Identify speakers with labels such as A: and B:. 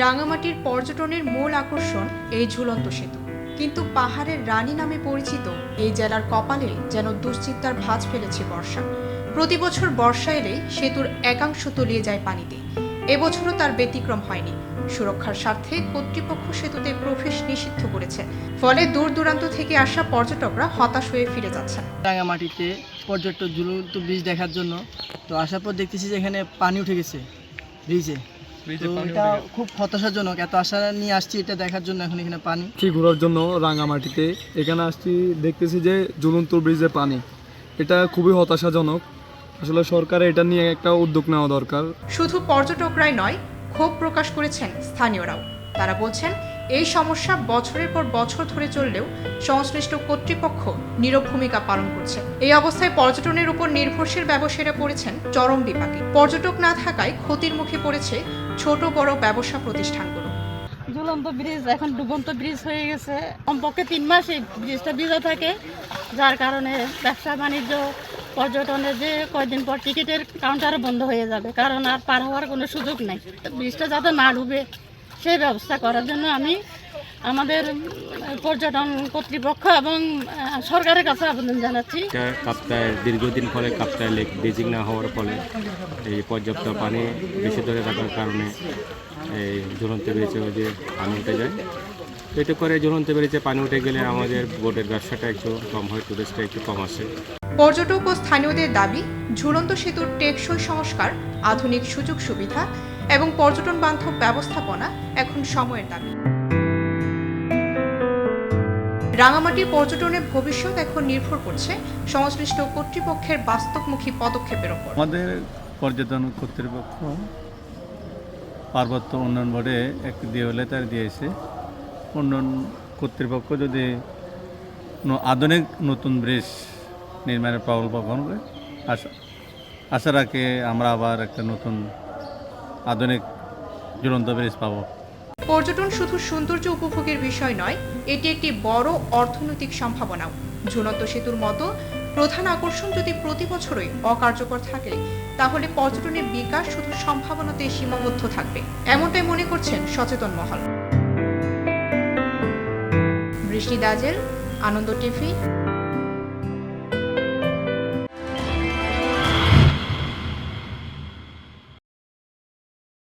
A: রাঙামাটির পর্যটনের মূল আকর্ষণ এই ঝুলন্ত সেতু। কিন্তু পাহাড়ের রানী নামে পরিচিত এই জেলার কপালে যেন দুশ্চিন্তার ভাঁজ ফেলেছে বর্ষা। প্রতি বছর বর্ষা এলেই সেতুর একাংশ তলিয়ে যায় পানিতে। এবছরও তার ব্যতিক্রম হয়নি। সুরক্ষার স্বার্থে কর্তৃপক্ষ সেতুতে প্রবেশ নিষিদ্ধ করেছে। ফলে দূর দূরান্ত থেকে আসা পর্যটকরা হতাশ হয়ে ফিরে যাচ্ছেন।
B: রাঙামাটিতে পর্যটক ঝুলন্ত ব্রিজ দেখার জন্য। তো আসার পর দেখতেছি যে এখানে পানি উঠে গেছে ব্রিজে এটা খুব হতাশাজনক এত আশা নিয়ে আসছি এটা দেখার জন্য এখন এখানে পানি।
C: কি ঘোরার জন্য রাঙামাটিতে। এখানে আসছি দেখতেছি যে ঝুলন্ত ব্রিজে পানি। এটা খুবই হতাশাজনক। আসলে সরকারের এটা নিয়ে একটা উদ্যোগ নেওয়া দরকার।
A: শুধু পর্যটকরাই নয় ক্ষোভ প্রকাশ করেছেন স্থানীয়রাও। তারা বলছেন এই সমস্যা বছরের পর বছর ধরে চললেও সংশ্লিষ্ট কর্তৃপক্ষ নীরব ভূমিকা পালন করছে। এই অবস্থায় পর্যটনের উপর নির্ভরশীল ব্যবসায়ীরা পড়েছেন চরম বিপাকে। পর্যটক না থাকায় ক্ষতির মুখে পড়েছে ছোট বড় ব্যবসা প্রতিষ্ঠানগুলো
D: ঝুলন্ত ব্রিজ, এখন ডুবন্ত ব্রিজ হয়ে গেছে। কমপক্ষে তিন মাস এই ব্রিজটা ভিজা থাকে। যার কারণে ব্যবসা বাণিজ্য পর্যটনের যে কয়দিন পর টিকিটের কাউন্টারও বন্ধ হয়ে যাবে। কারণ আর পার হওয়ার কোনো সুযোগ নাই। ব্রিজটা যাতে না ডুবে, সেই ব্যবস্থা করার জন্য আমি আমাদের পর্যটন কর্তৃপক্ষ এবং সরকারের কাছে আবেদন জানাচ্ছি।
E: কাপ্তায় দীর্ঘদিন ফলে কাপ্তায় লেক ব্রিজিং না হওয়ার ফলে এই পর্যাপ্ত পানি বেশি ধরে রাখার কারণে এই ঝুলন্ত বেড়েছে ওই যে পানি উঠে যায়। এতে করে ঝুলন্ত ব্রিজে পানি উঠে গেলে আমাদের বোটের ব্যবসাটা একটু কম হয় টুরিস্টটা একটু কম আসে।
A: পর্যটক ও স্থানীয়দের দাবি ঝুলন্ত সেতুর টেকসই সংস্কার আধুনিক সুযোগ সুবিধা এবং পর্যটন বান্ধব ব্যবস্থাপনা এখন সময়ের দাবি। রাঙামাটির পর্যটনের ভবিষ্যৎ এখন নির্ভর করছে সংশ্লিষ্ট কর্তৃপক্ষের বাস্তবমুখী পদক্ষেপের উপর।
F: আমাদের পর্যটন কর্তৃপক্ষ পার্বত্য উন্নয়ন বোর্ডে একটি দেওয়ালেতার দিয়েছে। উন্নয়ন কর্তৃপক্ষ যদি আধুনিক নতুন ব্রিজ নির্মাণের প্রকল্প করে, আশা আশা রাখি আমরা আবার একটা নতুন আধুনিক ঝুলন্ত ব্রিজ পাবো।
A: পর্যটন শুধু সৌন্দর্য উপভোগের বিষয় নয়, এটি একটি বড় অর্থনৈতিক সম্ভাবনাও। ঝুলন্ত সেতুর মতো প্রধান আকর্ষণ যদি প্রতি বছরই অকার্যকর থাকে, তাহলে পর্যটনের বিকাশ শুধু সম্ভাবনাতে সীমাবদ্ধ থাকবে। এমনটাই মনে করছেন সচেতন মহল। বৃষ্টি দাজেল, আনন্দ টিভি।